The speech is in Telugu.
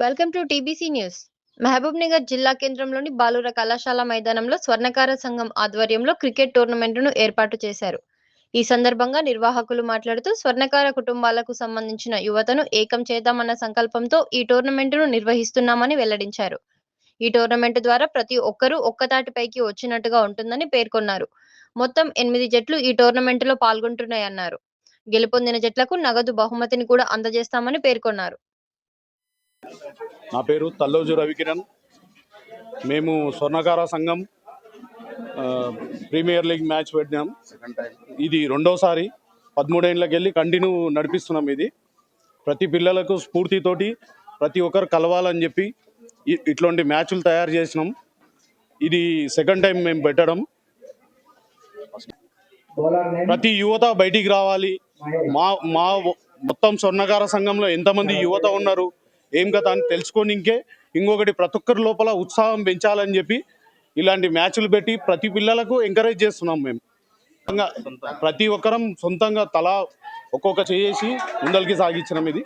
Welcome to TBC news. Mahbub Nagar జిల్లా కేంద్రంలోని బాలుర కళాశాల మైదానంలో స్వర్ణకార సంఘం ఆధ్వర్యంలో క్రికెట్ టోర్నమెంట్ను ఏర్పాటు చేశారు. ఈ సందర్భంగా నిర్వాహకులు మాట్లాడుతూ స్వర్ణకార కుటుంబాలకు సంబంధించిన యువతను ఏకం చేద్దామన్న సంకల్పంతో ఈ టోర్నమెంటును నిర్వహిస్తున్నామని వెల్లడించారు. ఈ టోర్నమెంట్ ద్వారా ప్రతి ఒక్కరూ ఒక్కతాటిపైకి వచ్చినట్టుగా ఉంటుందని పేర్కొన్నారు. మొత్తం ఎనిమిది జట్లు ఈ టోర్నమెంటులో పాల్గొంటున్నాయన్నారు. గెలుపొందిన జట్లకు నగదు బహుమతిని కూడా అందజేస్తామని పేర్కొన్నారు. నా పేరు తల్లోజు రవికిరణ్. మేము స్వర్ణకార సంఘం ప్రీమియర్ లీగ్ మ్యాచ్ పెట్టినాం. ఇది రెండోసారి పదమూడేళ్ళకి వెళ్ళి కంటిన్యూ నడిపిస్తున్నాం ఇది. ప్రతి పిల్లలకు స్ఫూర్తితోటి ప్రతి ఒక్కరు కలవాలని చెప్పి ఇట్లాంటి మ్యాచ్లు తయారు చేసినాం. ఇది సెకండ్ టైం మేము పెట్టడం. ప్రతి యువత బయటికి రావాలి. మా మా మొత్తం స్వర్ణకార సంఘంలో ఎంతమంది యువత ఉన్నారు? ఏం కదా అని తెలుసుకొని ఇంకే ఇంకొకటి ప్రతి ఒక్కరి లోపల ఉత్సాహం పెంచాలని చెప్పి ఇలాంటి మ్యాచ్లు పెట్టి ప్రతి పిల్లలకు ఎంకరేజ్ చేస్తున్నాం మేము. ప్రతి ఒక్కరం సొంతంగా తలా ఒక్కొక్క చేసి ముందరికి సాగించడం ఇది.